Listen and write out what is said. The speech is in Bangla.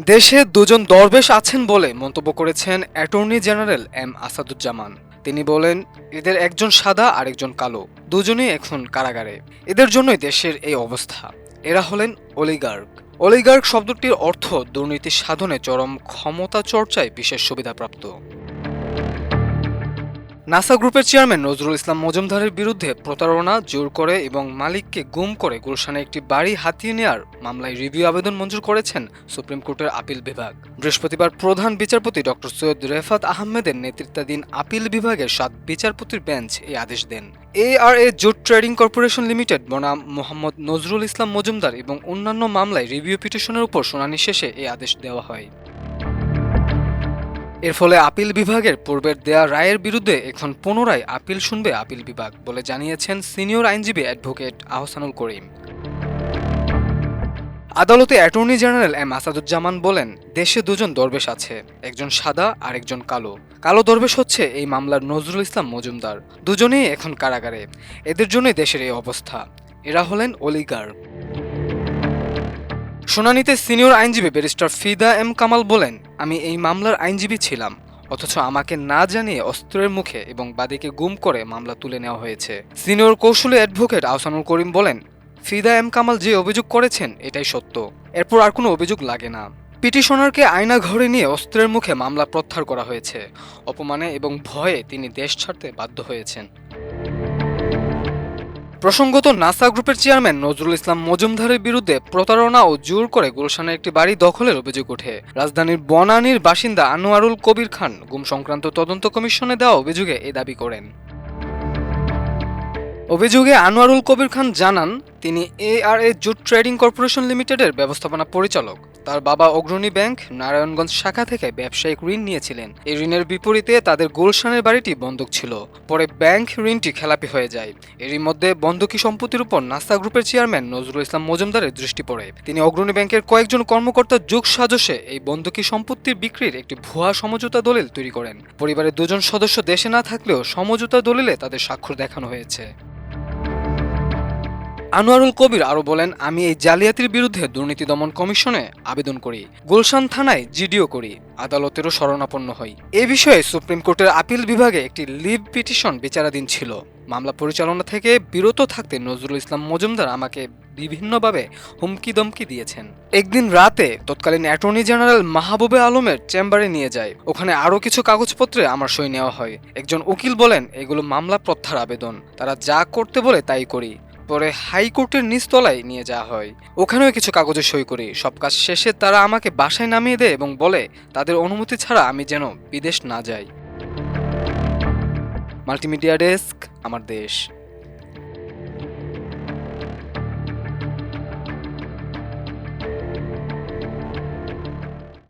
দেশে দুজন দরবেশ আছেন বলে মন্তব্য করেছেন অ্যাটর্নি জেনারেল এম আসাদুজ্জামান। তিনি বলেন, এদের একজন সাদা আর একজন কালো। দুজনেই এখন কারাগারে। এদের জন্যই দেশের এই অবস্থা। এরা হলেন অলিগার্ক। অলিগার্ক শব্দটির অর্থ দুর্নীতি সাধনে চরম ক্ষমতা চর্চায় বিশেষ সুবিধাপ্রাপ্ত। নাসা গ্রুপের চেয়ারম্যান নজরুল ইসলাম মজুমদারের বিরুদ্ধে প্রতারণা, জোর করে এবং মালিককে গুম করে গুলশানে একটি বাড়ি হাতিয়ে নেওয়ার মামলায় রিভিউ আবেদন মঞ্জুর করেছেন সুপ্রিম কোর্টের আপিল বিভাগ। বৃহস্পতিবার প্রধান বিচারপতি ডক্টর সৈয়দ রেফাত আহমেদের নেতৃত্বাধীন আপিল বিভাগের সাত বিচারপতির বেঞ্চ এই আদেশ দেন। A R A jute trading corporation limited বনাম মোহাম্মদ নজরুল ইসলাম মজুমদার এবং অন্যান্য মামলায় রিভিউ পিটিশনের উপর শুনানি শেষে এই আদেশ দেওয়া হয়। এর ফলে আপিল বিভাগের পূর্বের দেয়া রায়ের বিরুদ্ধে এখন পুনরায় আপিল শুনবে আপিল বিভাগ বলে জানিয়েছেন সিনিয়র আইনজীবী অ্যাডভোকেট আহসানুল করিম। আদালতে অ্যাটর্নি জেনারেল এম আসাদুজ্জামান বলেন, দেশে দুজন দরবেশ আছে, একজন সাদা আর একজন কালো। কালো দরবেশ হচ্ছে এই মামলার নজরুল ইসলাম মজুমদার। দুজনেই এখন কারাগারে। এদের জন্যই দেশের এই অবস্থা। এরা হলেন অলিগার। শুনানিতে সিনিয়র আইনজীবী ব্যারিস্টার ফিদা এম কামাল বলেন, আমি এই মামলার আইনজীবী ছিলাম, অথচ আমাকে না জানিয়ে অস্ত্রের মুখে এবং বাদীকে গুম করে মামলা তুলে নেওয়া হয়েছে। সিনিয়র কৌশলী অ্যাডভোকেট আহসানুল করিম বলেন, ফিদা এম কামাল যে অভিযোগ করেছেন, এটাই সত্য। এরপর আর কোনো অভিযোগ লাগে না। পিটিশনারকে আয়না ঘরে নিয়ে অস্ত্রের মুখে মামলা প্রত্যাহার করা হয়েছে। অপমানে এবং ভয়ে তিনি দেশ ছাড়তে বাধ্য হয়েছেন। প্রসঙ্গত, নাসা গ্রুপের চেয়ারম্যান নজরুল ইসলাম মজুমদারের বিরুদ্ধে প্রতারণা ও জোর করে গুলশানের একটি বাড়ি দখলের অভিযোগ ওঠে। রাজধানীর বনানীর বাসিন্দা আনোয়ারুল কবির খান গুম সংক্রান্ত তদন্ত কমিশনে দেওয়া অভিযোগে এ দাবি করেন। অভিযোগে আনোয়ারুল কবির খান জানান, তিনি A R A jute trading corporation লিমিটেডের ব্যবস্থাপনা পরিচালক। তার বাবা অগ্রণী ব্যাংক নারায়ণগঞ্জ শাখা থেকে ব্যবসায়িক ঋণ নিয়েছিলেন। এই ঋণের বিপরীতে তাদের গুলশানের বাড়িটি বন্ধক ছিল। পরে ব্যাংক ঋণটি খেলাপি হয়ে যায়। এরই মধ্যে বন্ধকি সম্পত্তির উপর নাস্তা গ্রুপের চেয়ারম্যান নজরুল ইসলাম মজুমদারের দৃষ্টি পড়ে। তিনি অগ্রণী ব্যাংকের কয়েকজন কর্মকর্তার যোগ সাজসে এই বন্ধকি সম্পত্তির বিক্রির একটি ভুয়া সমঝোতা দলিল তৈরি করেন। পরিবারের দুজন সদস্য দেশে না থাকলেও সমঝোতা দলিলে তাদের স্বাক্ষর দেখানো হয়েছে। আনোয়ারুল কবির আরও বলেন, আমি এই জালিয়াতির বিরুদ্ধে দুর্নীতি দমন কমিশনে আবেদন করি, গুলশান থানায় জিডিও করি, আদালতেরও শরণাপন্ন হই। এ বিষয়ে সুপ্রিম কোর্টের আপিল বিভাগে একটি লিভ পিটিশন বিচারাধীন ছিল। মামলা পরিচালনা থেকে বিরত থাকতে নজরুল ইসলাম মজুমদার আমাকে বিভিন্নভাবে হুমকি দমকি দিয়েছেন। একদিন রাতে তৎকালীন অ্যাটর্নি জেনারেল মাহবুবে আলমের চেম্বারে নিয়ে যায়। ওখানে আরও কিছু কাগজপত্রে আমার সই নেওয়া হয়। একজন উকিল বলেন, এগুলো মামলা প্রত্যাহার আবেদন। তারা যা করতে বলে তাই করি। পরে হাইকোর্টের নিচতলায় নিয়ে যাওয়া হয়। ওখানেও কিছু কাগজে সই করি। সব কাজ শেষে তারা আমাকে বাসায় নামিয়ে দেয় এবং বলে, তাদের অনুমতি ছাড়া আমি যেন বিদেশ না যাই। মাল্টিমিডিয়া ডেস্ক, আমার দেশ।